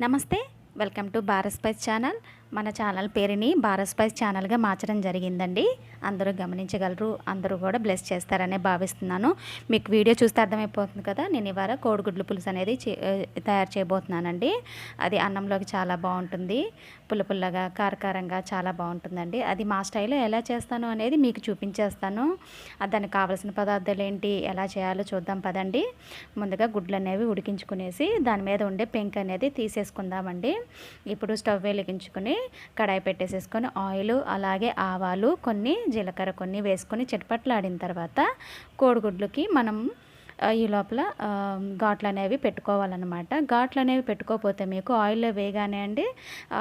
నమస్తే welcome to Bharat spice channel. మన channel పేరుని భారత్ స్పైస్ ఛానల్గా మార్చడం జరిగిందండి. అందరూ గమనించగలరు అందరూ కూడా బ్లెస్ చేస్తారనే భావిస్తున్నాను. మీకు వీడియో చూస్తే అర్థమైపోతుంది కదా నేను ఇవాళ కోడిగుడ్లు పులుసు అనేది చే- తయారు చేయబోతున్నానండి. అది అన్నంలోకి చాలా బాగుంటుంది పుల్ల పుల్లగా కారకారంగా చాలా బాగుంటుందండి. అది మా స్టైల్లో ఎలా చేస్తాను అనేది మీకు చూపించేస్తాను. దానికి కావాల్సిన పదార్థాలు ఏంటి ఎలా చేయాలో చూద్దాం పదండి. ముందుగా గుడ్లు అనేవి ఉడికించుకునేసి దాని మీద ఉండే పెంక్ అనేది తీసేసుకుందామండి. ఇప్పుడు స్టవ్ వెలిగించుకుని కడాయి పెట్టేసేసుకొని ఆయిల్ అలాగే ఆవాలు కొన్ని జీలకర్ర కొన్ని వేసుకొని చిటపట్లాడిన తర్వాత కోడిగుడ్లకి మనం ఈ లోపల ఘాట్లు అనేవి పెట్టుకోవాలన్నమాట. ఘాట్లు అనేవి పెట్టుకోకపోతే మీకు ఆయిల్లో వేయగానే అండి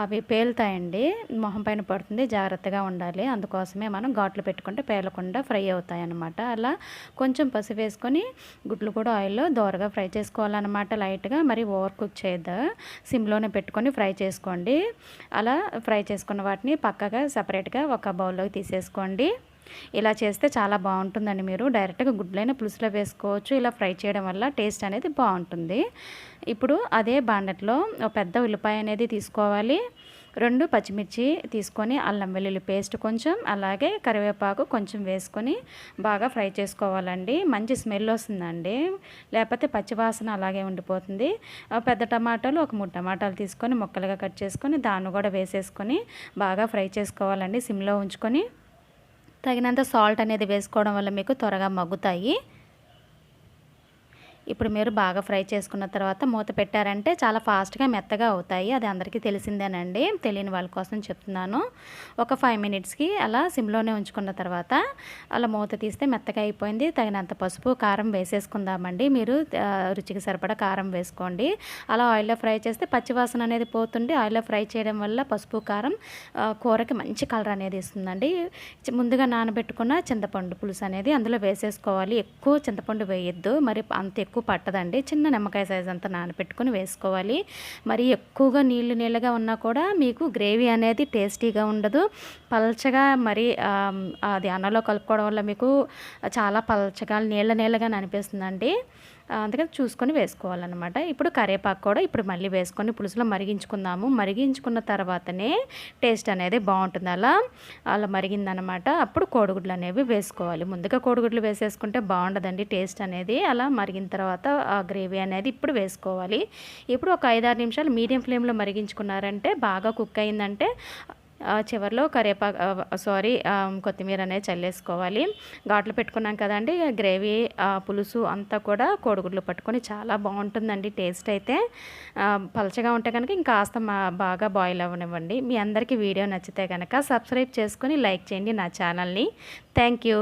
అవి పేలుతాయండి మొహం పైన పడుతుంది జాగ్రత్తగా ఉండాలి. అందుకోసమే మనం ఘాట్లు పెట్టుకుంటే పేలకుండా ఫ్రై అవుతాయి అన్నమాట అలా కొంచెం పసి వేసుకొని గుడ్లు కూడా ఆయిల్లో దోరగా ఫ్రై చేసుకోవాలన్నమాట లైట్గా. మరి ఓవర్ కుక్ చేయద్దు సిమ్లోనే పెట్టుకొని ఫ్రై చేసుకోండి. అలా ఫ్రై చేసుకున్న వాటిని పక్కగా సపరేట్గా ఒక బౌల్లోకి తీసేసుకోండి. ఇలా చేస్తే చాలా బాగుంటుందండి మీరు. డైరెక్ట్గా గుడ్లైన పులుసులో వేసుకోవచ్చు. ఇలా ఫ్రై చేయడం వల్ల టేస్ట్ అనేది బాగుంటుంది. ఇప్పుడు అదే బాండట్లో పెద్ద ఉల్లిపాయ అనేది తీసుకోవాలి. రెండు పచ్చిమిర్చి తీసుకొని అల్లం వెల్లుల్లి పేస్ట్ కొంచెం అలాగే కరివేపాకు కొంచెం వేసుకొని బాగా ఫ్రై చేసుకోవాలండి. మంచి స్మెల్ వస్తుందండి. లేకపోతే పచ్చివాసన అలాగే ఉండిపోతుంది. పెద్ద టమాటాలు ఒక మూడు టమాటాలు తీసుకొని ముక్కలుగా కట్ చేసుకొని దాన్ని కూడా వేసేసుకొని బాగా ఫ్రై చేసుకోవాలండి. సిమ్లో ఉంచుకొని తగినంత సాల్ట్ అనేది వేసుకోవడం వల్ల మీకు త్వరగా మగ్గుతాయి. ఇప్పుడు మీరు బాగా ఫ్రై చేసుకున్న తర్వాత మూత పెట్టారంటే చాలా ఫాస్ట్గా మెత్తగా అవుతాయి. అది అందరికీ తెలిసిందేనండి. తెలియని వాళ్ళ కోసం చెప్తున్నాను. ఒక ఫైవ్ మినిట్స్కి అలా సిమ్లోనే ఉంచుకున్న తర్వాత అలా మూత తీస్తే మెత్తగా అయిపోయింది. తగినంత పసుపు కారం వేసేసుకుందామండి. మీరు రుచికి సరిపడా కారం వేసుకోండి. అలా ఆయిల్లో ఫ్రై చేస్తే పచ్చివాసన అనేది పోతుంది ఆయిల్లో ఫ్రై చేయడం వల్ల పసుపు కారం కూరకి మంచి కలర్ అనేది ఇస్తుందండి. ముందుగా నానబెట్టుకున్న చింతపండు పులుసు అనేది అందులో వేసేసుకోవాలి. ఎక్కువ చింతపండు వేయొద్దు. మరి అంత ఎక్కువ పట్టదండి. చిన్న నిమ్మకాయ సైజ్ అంతా నానబెట్టుకుని వేసుకోవాలి. మరి ఎక్కువగా నీళ్ళు నీళ్ళగా ఉన్నా కూడా మీకు గ్రేవీ అనేది టేస్టీగా ఉండదు. పల్చగా మరి అది అన్నంలో కలుపుకోవడం వల్ల మీకు చాలా పల్చగా నీళ్ళ నీళ్ళగా అనిపిస్తుందండి. అందుకని చూసుకొని వేసుకోవాలన్నమాట. ఇప్పుడు కరివేపాకు కూడా ఇప్పుడు మళ్ళీ వేసుకొని పులుసులో మరిగించుకుందాము. మరిగించుకున్న తర్వాతనే టేస్ట్ అనేది బాగుంటుంది అలా. అలా మరిగిందనమాట అప్పుడు కోడిగుడ్లు అనేవి వేసుకోవాలి. ముందుగా కోడిగుడ్లు వేసేసుకుంటే బాగుండదండి టేస్ట్ అనేది. అలా మరిగిన తర్వాత ఆ గ్రేవీ అనేది ఇప్పుడు వేసుకోవాలి. ఇప్పుడు ఒక ఐదారు నిమిషాలు మీడియం ఫ్లేమ్లో మరిగించుకున్నారంటే బాగా కుక్ అయిందంటే చివరిలో చివర్లో కరివేపాకు సారీ కొత్తిమీర అనేది చల్లేసుకోవాలి. ఘాట్లు పెట్టుకున్నాం కదండి గ్రేవీ పులుసు అంతా కూడా కోడిగుడ్లు పట్టుకొని చాలా బాగుంటుందండి టేస్ట్ అయితే. పలచగా ఉంటే కనుక ఇంకా కాస్త మా బాగా బాయిల్ అవ్వనివ్వండి. మీ అందరికీ వీడియో నచ్చితే కనుక సబ్స్క్రైబ్ చేసుకొని లైక్ చేయండి నా ఛానల్ని. Thank you.